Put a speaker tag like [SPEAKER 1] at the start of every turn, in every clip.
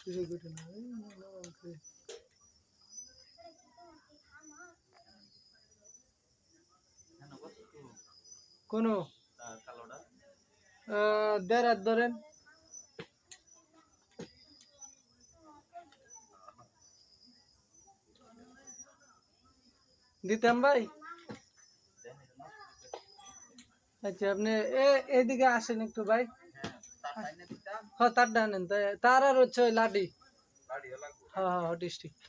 [SPEAKER 1] কিছু করে না এই কোনো দেড় হাত ধরেন। দিতাম ভাই? আচ্ছা আপনি এ এদিকে আসেন একটু ভাই। হ্যাঁ তার ডানেন তার আর হচ্ছে ওই লাডি। হ্যাঁ হ্যাঁ ডিস্ট্রিক্ট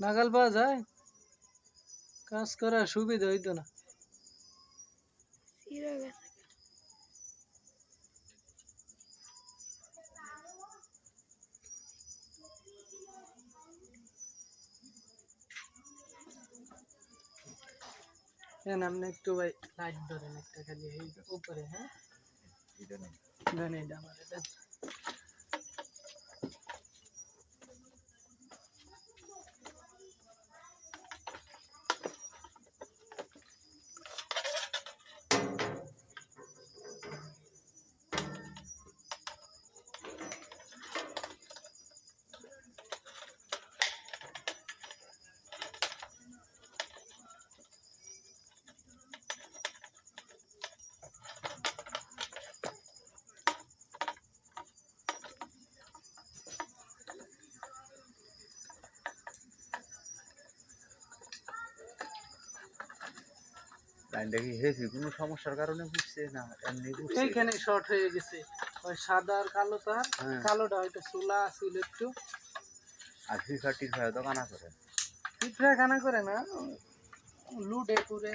[SPEAKER 1] নাগাল পাওয়া যায়? কাজ করার সুবিধা হইতো না। হ্যাঁ আপনি একটু ভাই লাইট ধরেন একটা খালি এই উপরে হ্যাঁ দেন এইটা আমার দেন
[SPEAKER 2] লাইনটা কি হেভি কোনো সমস্যার কারণে বুঝছে না? এমনি
[SPEAKER 1] এইখানে শর্ট হয়ে গেছে। ওই সাদা আর কালো তার
[SPEAKER 2] হ্যাঁ।
[SPEAKER 1] কালোটা হয়তো চুলা ছিল একটু।
[SPEAKER 2] আর ফিফা টিফা তো কানা করে।
[SPEAKER 1] ফিফা কানা করে না। লুডে করে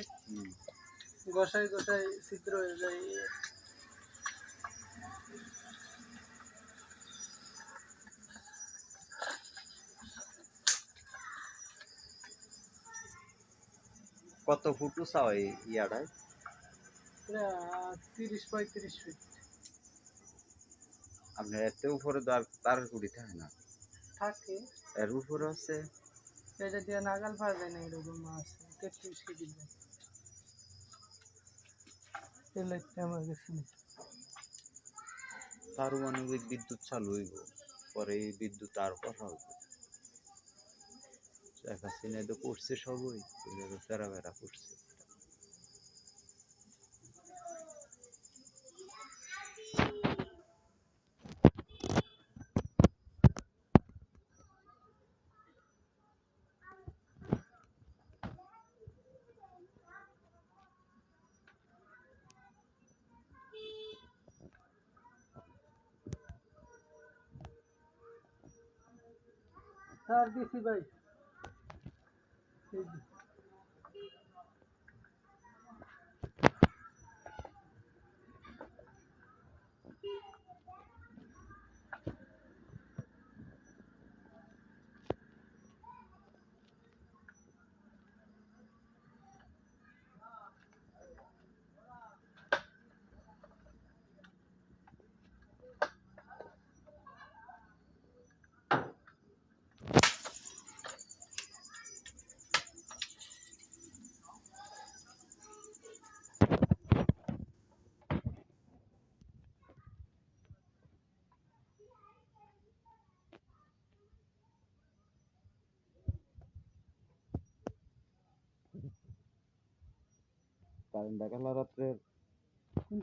[SPEAKER 1] গসাই গসাই ছিদ্র হয়ে যায়।
[SPEAKER 2] কত ফুট উঁচা হয় ইয়াটায়?
[SPEAKER 1] তিরিশ পঁয়ত্রিশ ফিট
[SPEAKER 2] আপনার এত উপরে তো আর তার কুড়ি থাকে না?
[SPEAKER 1] থাকে।
[SPEAKER 2] এর উপরে হচ্ছে
[SPEAKER 1] এটা দিয়ে নাগাল পাওয়া যায় না এরকম মাছ তেত্রিশ কেজি আমার কাছে নেই।
[SPEAKER 2] পারমাণবিক বিদ্যুৎ চালু হইব। পরে এই বিদ্যুৎ আর কথা হইব। শেখ হাসিনা তো করছে সবই ফেরা ফেরা করছে।
[SPEAKER 1] স্যার দিছি ভাই। এই যে।
[SPEAKER 2] কারেন্ট দেখাল রাত্রে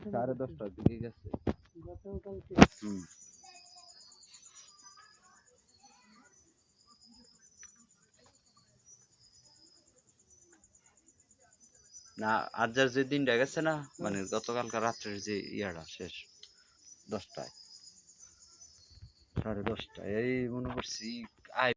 [SPEAKER 2] সাড়ে? দশটার দিকে গেছে হুম না আজ যার যে দিনটা গেছে না মানে গতকালকার রাত্রের যে ইয়াটা শেষ দশটায় সাড়ে দশটায় এই মনে করছি